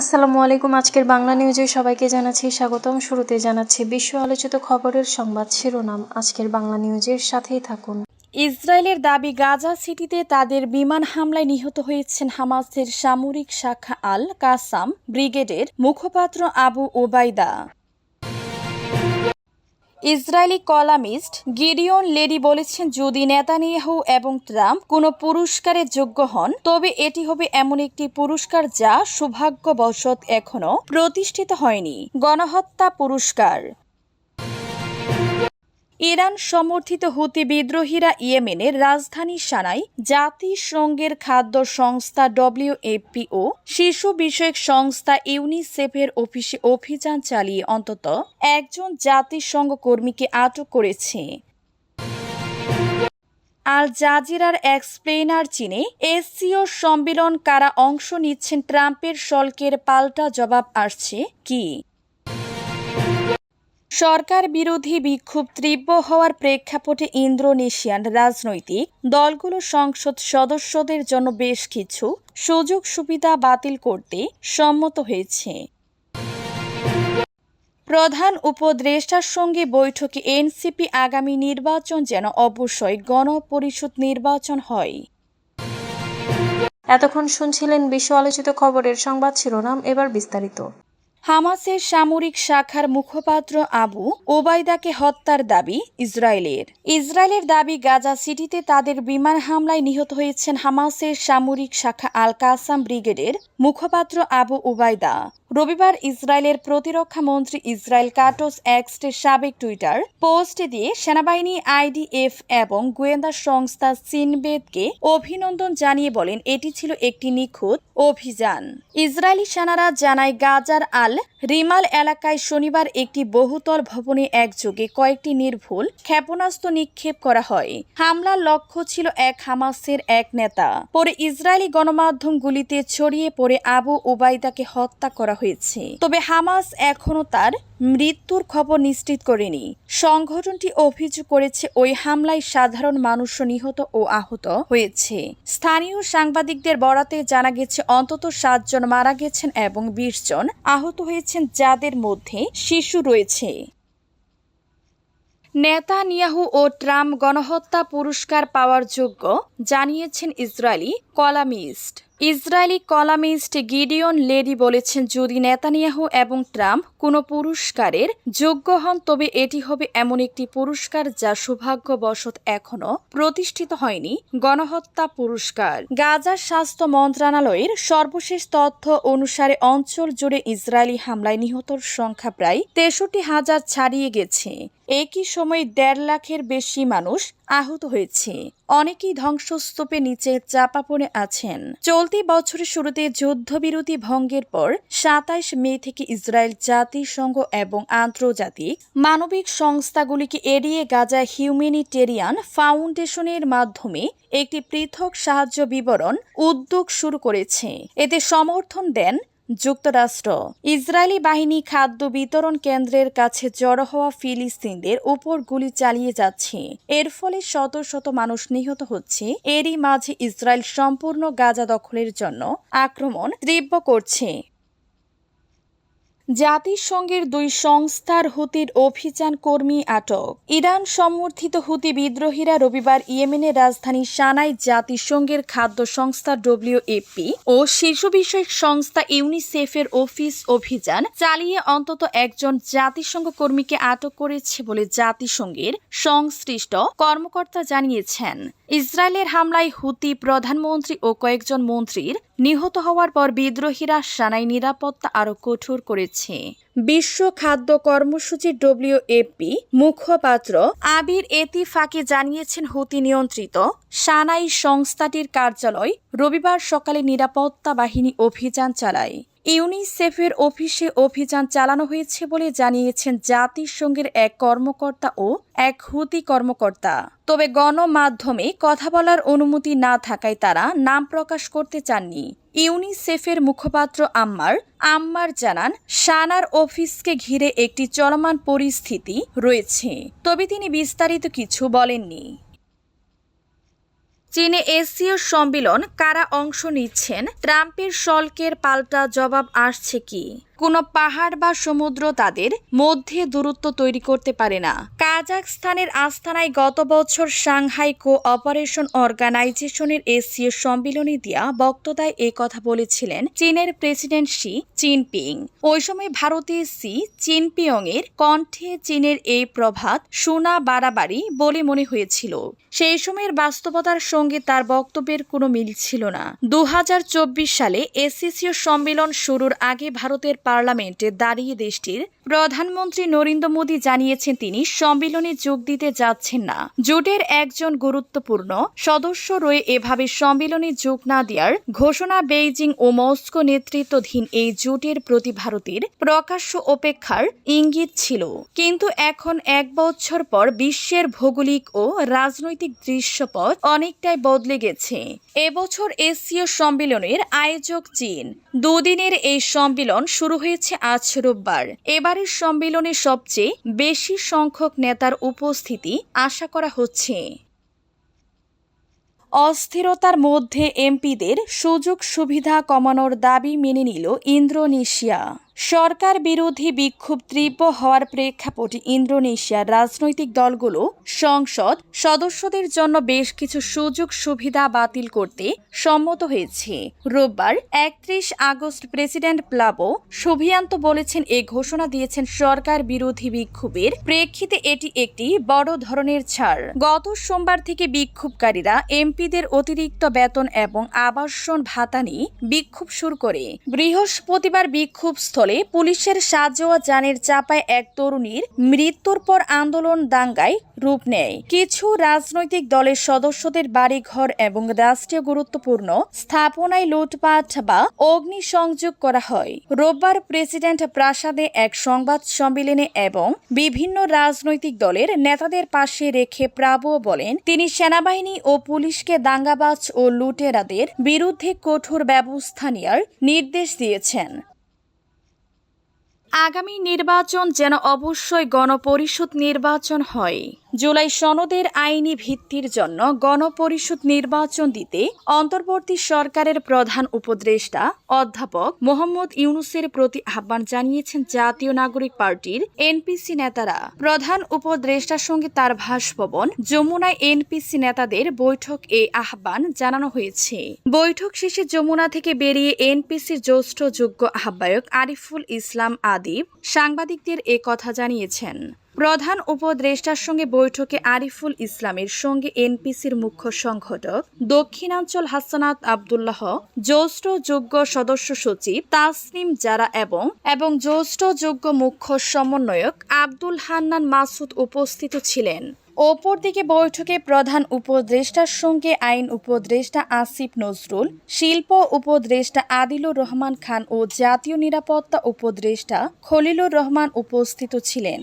আসসালামু আলাইকুম, আজকের বাংলা নিউজে সবাইকে জানাচ্ছি স্বাগতম। শুরুতে জানাচ্ছি বিশ্ব আলোচিত খবরের সংবাদ শিরোনাম। আজকের বাংলা নিউজের সাথেই থাকুন। ইসরায়েলের দাবি, গাজা সিটিতে তাদের বিমান হামলায় নিহত হয়েছেন হামাসের সামরিক শাখা আল কাসাম ব্রিগেডের মুখপাত্র Abu Obaida. Israeli columnist Gideon Levy বলেছেন, যদি নেতানিয়াহু এবং ট্রাম্প কোনো পুরস্কারে যোগ্য হন, তবে এটি হবে এমন একটি পুরস্কার যা সৌভাগ্যবশত এখনও প্রতিষ্ঠিত হয়নি। গণহত্যা পুরস্কার। ইরান সমর্থিত হুতি বিদ্রোহীরা ইয়েমেনের রাজধানী সানাই জাতিসংঘের খাদ্য সংস্থা ডব্লিউএফপি ও শিশু বিষয়ক সংস্থা ইউনিসেফের অফিসে অভিযান চালিয়ে অন্তত একজন জাতিসংঘ কর্মীকে আটক করেছে। আল জাজিরার এক্সপ্লেনার চীনে এসসিও সম্মেলন কারা অংশ নিচ্ছেন ট্রাম্পের শল্কের পাল্টা জবাব আসছে কি? সরকার বিরোধী বিক্ষোভ তীব্র হওয়ার প্রেক্ষাপটে ইন্দোনেশিয়ান রাজনৈতিক দলগুলো সংসদ সদস্যদের জন্য বেশ কিছু সুযোগ সুবিধা বাতিল করতে সম্মত হয়েছে। প্রধান উপদেষ্টার সঙ্গে বৈঠকে এনসিপি আগামী নির্বাচন যেন অবশ্যই গণপরিষদ নির্বাচন হয়। এতক্ষণ শুনছিলেন বিশ্ব আলোচিত খবরের সংবাদ শিরোনাম, এবার বিস্তারিত। হামাসের সামরিক শাখার মুখপাত্র আবু ওবায়দাকে হত্যার দাবি ইসরায়েলের। ইসরায়েলের দাবি গাজা সিটিতে তাদের বিমান হামলায় নিহত হয়েছেন হামাসের সামরিক শাখা আল কাসাম ব্রিগেডের মুখপাত্র আবু ওবায়দা। রবিবার ইসরায়েলের প্রতিরক্ষা মন্ত্রী ইসরায়েল কাটোস এক্সটের সাবেক টুইটার পোস্ট দিয়ে সেনাবাহিনী আইডিএফ এবং গোয়েন্দা সংস্থা সিনবেদকে অভিনন্দন জানিয়ে বলেন, এটি ছিল একটি নিখুঁত অভিযান। ইসরায়েলি সেনারা জানায়, গাজার আল রিমাল এলাকায় শনিবার একটি বহুতল ভবনে একযোগে কয়েকটি নির্ভুল ক্ষেপণাস্ত্র নিক্ষেপ করা হয়। হামলার লক্ষ্য ছিল এক হামাসের এক নেতা। পরে ইসরায়েলি গণমাধ্যমগুলিতে ছড়িয়ে পড়ে আবু ওবায়দাকে হত্যা করা হয়েছে। তবে হামাস এখনও তার মৃত্যুর খবর নিশ্চিত করেনি। সংগঠনটি অভিযোগ করেছে, ওই হামলায় সাধারণ মানুষও নিহত ও আহত হয়েছে। স্থানীয় সাংবাদিকদের বরাতে জানা গেছে, অন্তত সাতজন মারা গেছেন এবং বিশ জন আহত হয়েছেন, যাদের মধ্যে শিশু রয়েছে। নেতানিয়াহু ও ট্রাম্প গণহত্যা পুরস্কার পাওয়ার যোগ্য, জানিয়েছেন Israeli columnist. Israeli columnist Gideon Levy বলেছেন, যদি নেতানিয়াহু এবং ট্রাম্প কোনো পুরস্কারের যোগ্য হন, তবে এটি হবে এমন একটি পুরস্কার যা সৌভাগ্যবশত এখনও প্রতিষ্ঠিত হয়নি। গণহত্যা পুরস্কার। গাজার স্বাস্থ্য মন্ত্রণালয়ের সর্বশেষ তথ্য অনুসারে, অঞ্চল জুড়ে ইসরায়েলি হামলায় নিহতর সংখ্যা প্রায় তেষট্টি হাজার ছাড়িয়ে গেছে। একই সময়ে দেড় লাখের বেশি মানুষ আহত হয়েছে। অনেকেই ধ্বংসস্তূপে নিচে চাপা পড়ে আছেন। চলতি বছরের শুরুতে যুদ্ধবিরতি ভঙ্গের পর সাতাইশ মে থেকে ইসরায়েল জাতিসংঘ এবং আন্তর্জাতিক মানবিক সংস্থাগুলিকে এড়িয়ে গাজা হিউম্যানিটেরিয়ান ফাউন্ডেশনের মাধ্যমে একটি পৃথক সাহায্য বিবরণ উদ্যোগ শুরু করেছে। এতে সমর্থন দেন যুক্তরাষ্ট্র। ইসরায়েলি বাহিনী খাদ্য বিতরণ কেন্দ্রের কাছে জড়ো হওয়া ফিলিস্তিনদের উপর গুলি চালিয়ে যাচ্ছে। এর ফলে শত শত মানুষ নিহত হচ্ছে। এরই মাঝে ইসরায়েল সম্পূর্ণ গাজা দখলের জন্য আক্রমণ তীব্র করছে। জাতিসংঘের দুই সংস্থার হুতির অভিযান কর্মী আটক। ইরান সমর্থিত হুতি বিদ্রোহীরা রবিবার ইয়েমেনের রাজধানী সানাই জাতিসংঘের খাদ্য সংস্থা ডব্লিউএপি ও শিশু বিষয়ক সংস্থা ইউনিসেফের অফিস অভিযান চালিয়ে অন্তত একজন জাতিসংঘ কর্মীকে আটক করেছে বলে জাতিসংঘের সংশ্লিষ্ট কর্মকর্তা জানিয়েছেন। ইসরায়েলের হামলায় হুতি প্রধানমন্ত্রী ও কয়েকজন মন্ত্রীর নিহত হওয়ার পর বিদ্রোহীরা সানাই নিরাপত্তা আরও কঠোর করেছে। বিশ্ব খাদ্য কর্মসূচি ডব্লিউএপি মুখপাত্র আবির এতি এতিফাকে জানিয়েছেন হুতি নিয়ন্ত্রিত। সানাই সংস্থাটির কার্যালয় রবিবার সকালে নিরাপত্তা বাহিনী অভিযান চালায়। ইউনিসেফের অফিসে অভিযান চালানো হয়েছে বলে জানিয়েছেন জাতিসংঘের এক কর্মকর্তা ও এক হুতি কর্মকর্তা। তবে গণমাধ্যমে কথা বলার অনুমতি না থাকায় তারা নাম প্রকাশ করতে চাননি। ইউনিসেফের মুখপাত্র আম্মার আম্মার জানান, সানার অফিসকে ঘিরে একটি চলমান পরিস্থিতি রয়েছে। তবে তিনি বিস্তারিত কিছু বলেননি। চীনে এশীয় সম্মিলন কারা অংশ নিচ্ছেন? ট্রাম্পের শল্কের পাল্টা জবাব আসছে কি? কোনো পাহাড় বা সমুদ্র তাদের মধ্যে দূরত্ব তৈরি করতে পারে না। কাজাকস্তানের আস্তানায় গত বছর সাংহাই কো অপারেশন অর্গানাইজেশনের এশীয় সম্মেলনে দিয়া বক্ততায় এ কথা বলেছিলেন চীনের প্রেসিডেন্ট শি চিনপিং ওই সময় ভারতের সি জিনপিং এর কণ্ঠে চীনের এই প্রভাত শোনা বাড়াবাড়ি বলে মনে হয়েছিল। সেই সময়ের বাস্তবতার সঙ্গে তার বক্তব্যের কোনো মিল ছিল না। দু হাজার চব্বিশ সালে এসিসিও সম্মেলন শুরুর আগে ভারতের পার্লামেন্টে দাঁড়িয়ে দেশটির প্রধানমন্ত্রী নরেন্দ্র মোদী জানিয়েছেন তিনি, সম্মেলনে যোগ দিতে যাচ্ছেন না। জোটের একজন গুরুত্বপূর্ণ সদস্য রয়ে এভাবে সম্মেলনে যোগ না দেওয়ার ঘোষণা বেইজিং ও মস্কো নেতৃত্বাধীন এই জোটের প্রতি ভারতের প্রকাশ্য অপেক্ষার ইঙ্গিত ছিল। কিন্তু এখন এক বছর পর বিশ্বের ভৌগোলিক ও রাজনৈতিক দৃশ্যপট অনেকটাই বদলে গেছে। এবছর এশীয় সম্মেলনের আয়োজক চীন। দুদিনের এই সম্মেলন শুরু হয়েছে আজ রোববার। এবারের সম্মেলনে সবচেয়ে বেশি সংখ্যক নেতার উপস্থিতি আশা করা হচ্ছে। অস্থিরতার মধ্যে এমপিদের সুযোগ সুবিধা কমানোর দাবি মেনে নিল ইন্দোনেশিয়া সরকার বিরোধী বিক্ষোভ তীব্র হওয়ার প্রেক্ষাপটে ইন্দোনেশিয়ার রাজনৈতিক দলগুলো সংসদ সদস্যদের জন্য বেশ কিছু সুযোগ সুবিধা বাতিল করতে সম্মত হয়েছে। রোববার একত্রিশ আগস্ট প্রেসিডেন্ট প্লাবো সুভিয়ান্ত বলেছেন, এ ঘোষণা দিয়েছেন সরকার বিরোধী বিক্ষোভের প্রেক্ষিতে এটি একটি বড় ধরনের ছাড়। গত সোমবার থেকে বিক্ষোভকারীরা এমপিদের অতিরিক্ত বেতন এবং আবাসন ভাতা নিয়ে বিক্ষোভ শুরু করে। বৃহস্পতিবার বিক্ষোভ স্থলে পুলিশের সাজোয়া যানের চাপায় এক তরুণীর মৃত্যুর পর আন্দোলন দাঙ্গায় রূপ নেয়। কিছু রাজনৈতিক দলের সদস্যদের বাড়িঘর এবং রাষ্ট্রীয় গুরুত্বপূর্ণ স্থাপনায় লুটপাট বা অগ্নিসংযোগ করা হয়। রোববার প্রেসিডেন্ট প্রাসাদে এক সংবাদ সম্মেলনে এবং বিভিন্ন রাজনৈতিক দলের নেতাদের পাশে রেখে প্রাবো বলেন, তিনি সেনাবাহিনী ও পুলিশকে দাঙ্গাবাজ ও লুটেরাদের বিরুদ্ধে কঠোর ব্যবস্থা নেওয়ার নির্দেশ দিয়েছেন। আগামী নির্বাচন যেন অবশ্যই গণপরিষদ নির্বাচন হয়। জুলাই সনদের আইনি ভিত্তির জন্য গণপরিষদ নির্বাচন দিতে অন্তর্বর্তী সরকারের প্রধান উপদেষ্টা অধ্যাপক মোহাম্মদ ইউনুসের প্রতি আহ্বান জানিয়েছেন জাতীয় নাগরিক পার্টির এনপিসি নেতারা। প্রধান উপদেষ্টার সঙ্গে তার ভাসভবন যমুনায় এনপিসি নেতাদের বৈঠক এ আহ্বান জানানো হয়েছে। বৈঠক শেষে যমুনা থেকে বেরিয়ে এনপিসির জ্যেষ্ঠ যোগ্য আহ্বায়ক আরিফুল ইসলাম আদিব সাংবাদিকদের এ কথা জানিয়েছেন। প্রধান উপদেষ্টার সঙ্গে বৈঠকে আরিফুল ইসলামের সঙ্গে এনপিসির মুখ্য সংগঠক দক্ষিণাঞ্চল হাসানাত আবদুল্লাহ, জ্যেষ্ঠ যোগ্য সদস্য সচিব তাসনিম জারা এবং এবং জ্যেষ্ঠ যোগ্য মুখ্য সমন্বয়ক আব্দুল হান্নান মাসুদ উপস্থিত ছিলেন। অপরদিকে বৈঠকে প্রধান উপদেষ্টার সঙ্গে আইন উপদেষ্টা আসিফ নজরুল, শিল্প উপদেষ্টা আদিলুর রহমান খান ও জাতীয় নিরাপত্তা উপদেষ্টা খলিলুর রহমান উপস্থিত ছিলেন।